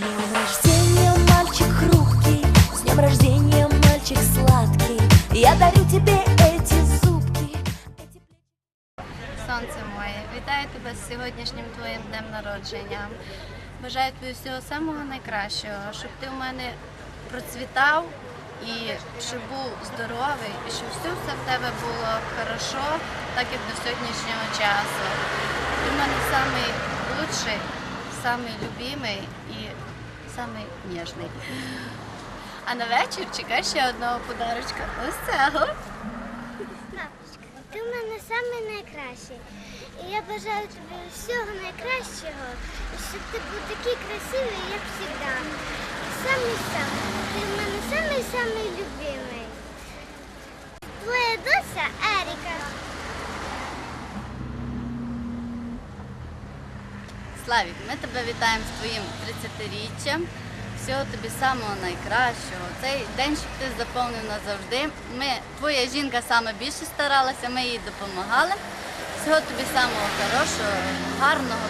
днем рождения, мальчик хрупкий, с днем рождения, мальчик сладкий. Я дарю тебе эти зубки. Сонце моє, вітаю тебе з сьогоднішнім твоїм днем народження. Бажаю тобі всього самого найкращого, щоб ти в мене процвітав і щоб був здоровий, і щоб все, все в тебе було хорошо, так як до сьогоднішнього часу. Ти в мене лучший, самий любимий і самий ніжний. А на вечір чекай ще одного подарочка. Ось цього. Папочка, ти в мене самий найкращий. І я бажаю тобі всього найкращого, і щоб ти був такий красивий, як завжди. Самий самий. Ти в мене самий самий любимий. Твоя дося Еріка. Славік, ми тебе вітаємо з твоїм 30-річчям. Всього тобі самого найкращого. Цей день, щоб ти заповнив назавжди. Ми, твоя жінка саме більше старалася, ми їй допомагали. Всього тобі самого хорошого, гарного,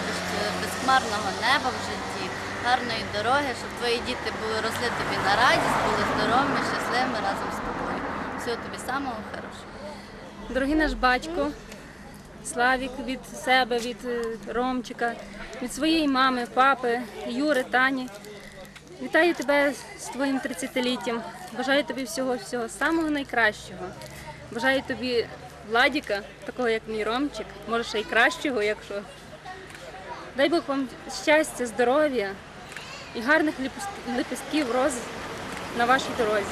безхмарного неба в житті, гарної дороги, щоб твої діти були росли тобі на радість, були здоровими, щасливими разом з тобою. Всього тобі самого хорошого. Дорогий наш батько, Славік від себе, від е, Ромчика, від своєї мами, папи, Юри, Тані. Вітаю тебе з твоїм 30-літтям. Бажаю тобі всього всього самого найкращого. Бажаю тобі Владіка, такого як мій Ромчик, може ще й кращого, якщо. Дай Бог вам щастя, здоров'я і гарних лепестків роз на вашій дорозі.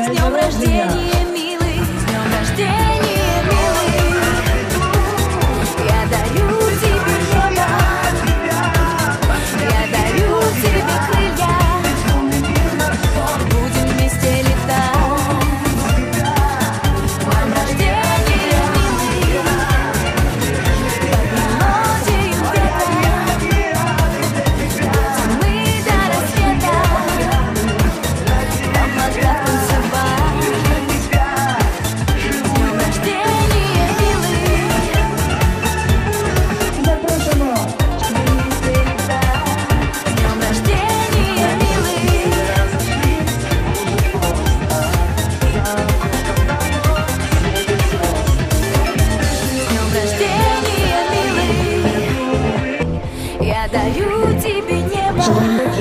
С днем рождения,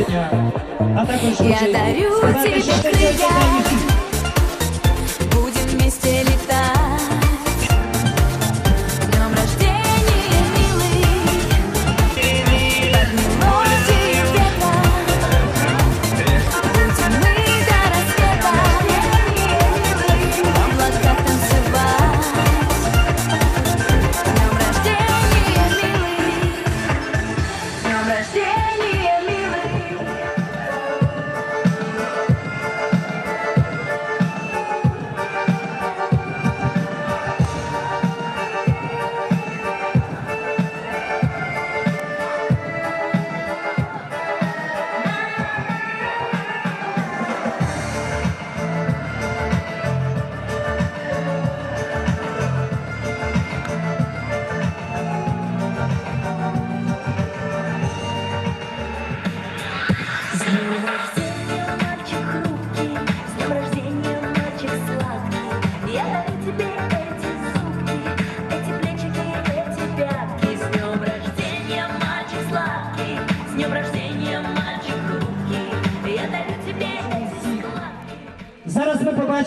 а також Я дарю тебе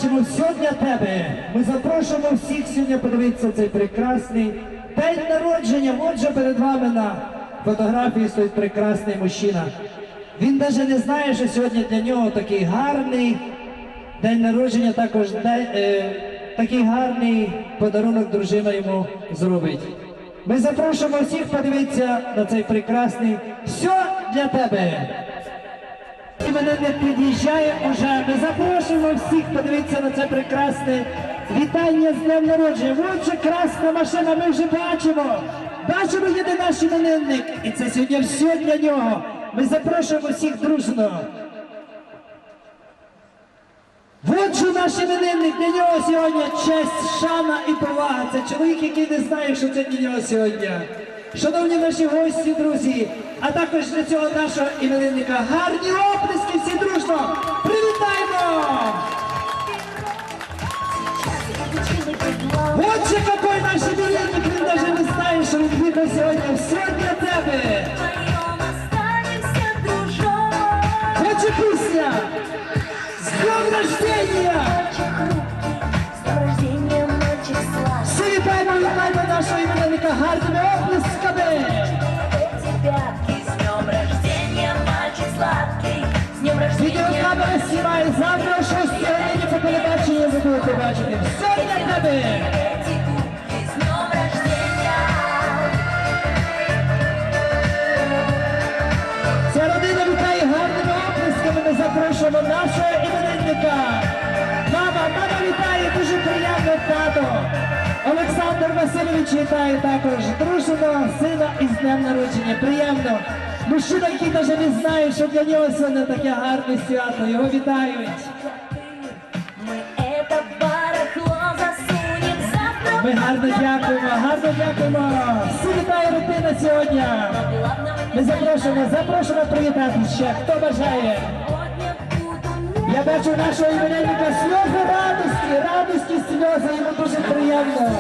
бачимо все для тебе. Ми запрошуємо всіх сьогодні подивитися цей прекрасний день народження. Отже, перед вами на фотографії стоїть прекрасний мужчина. Він навіть не знає, що сьогодні для нього такий гарний день народження, також день, е, такий гарний подарунок дружина йому зробить. Ми запрошуємо всіх подивитися на цей прекрасний все для тебе. Іменинник під'їжджає уже. Ми запрошуємо всіх подивитися на це прекрасне вітання з днем народження. Отже, красна машина, ми вже бачимо. Бачимо, їде наш іменинник. І це сьогодні все для нього. Ми запрошуємо всіх дружно. Отже, наш іменинник для нього сьогодні честь, шана і повага. Це чоловік, який не знає, що це для нього сьогодні. Шановні наші гості, друзі, а також для цього нашого іменинника гарні оплески всі дружно. Привітаємо! Отже, який наш іменинник, він навіть не знає, що він їхав сьогодні. Все для тебе. Отже, пісня. З днем рождения! С днем рождения, мальчик сладкий Всі вітаємо, вітаємо нашого іменинника гарними оплесками! Эти рождения, Відеокамера знімає завтра о 6 годині по телебаченню ви будете бачити. Все для тебе! Ця родина вітає гарними оплесками. Ми запрошуємо нашого іменинника. Мама, мама вітає, дуже приємно тато. Олександр Васильович вітає також дружину, сина із днем народження. Приємно. Мужчина, який навіть не знає, що для нього сьогодні таке гарне свято. Його вітають. Ми гарно дякуємо, гарно дякуємо. Всі вітає родина сьогодні. Ми запрошуємо, запрошуємо привітати ще, хто бажає. Я бачу нашого іменинника сльози радості, радості сльози, йому дуже приємно.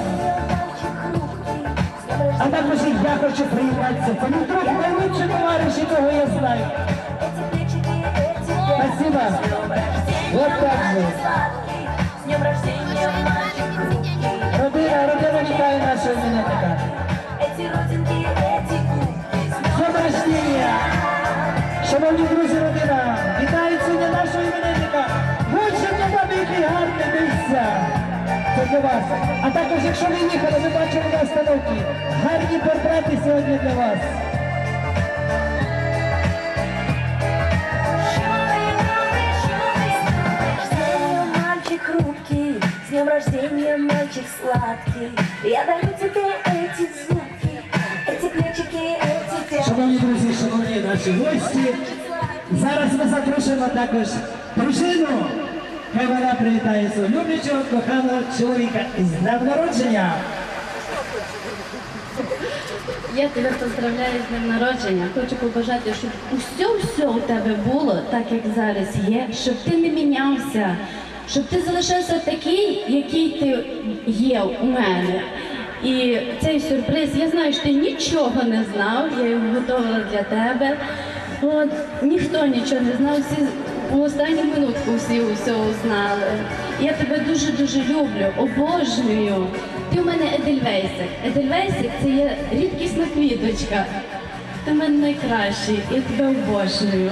А також і я хочу приєднатися. для вас. А також, якщо ви їхали, ви бачили на остановці. Гарні портрети сьогодні для вас. Мальчик хрупкий, с днем рождения, мальчик сладкий. Я дарю тебе эти звуки, эти плечики, эти пятки. Шановні друзі, шановні наші гості, зараз ми запрошуємо також дружину. Хай вона привітає свого люблячого, коханого чоловіка із днем народження. Я тебе поздравляю з днем народження. Хочу побажати, щоб усе все у тебе було так, як зараз є, щоб ти не мінявся, щоб ти залишився такий, який ти є у мене. І цей сюрприз, я знаю, що ти нічого не знав, я його готувала для тебе. От ніхто нічого не знав, всі у останню минутку всі усе узнали. Я тебе дуже дуже люблю, обожнюю. Ти у мене Едельвейсик. Едельвейсик це є рідкісна квіточка. Ти в мене найкращий, я тебе обожнюю.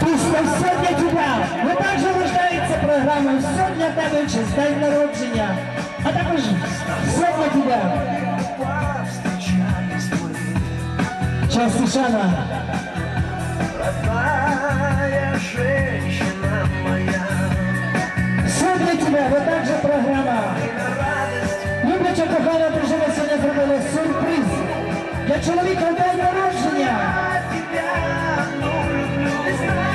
Пісня «Все для тебя». Ви також рождається програма «Все для тебе» в честь день народження. А також «Все для тебя». Час Сушана. Родная женщина моя, «Все для тебя» ви також програма. Любляча кохана дружина сьогодні зробила сюрприз для чоловіка в день народження. тебя, ну, люблю.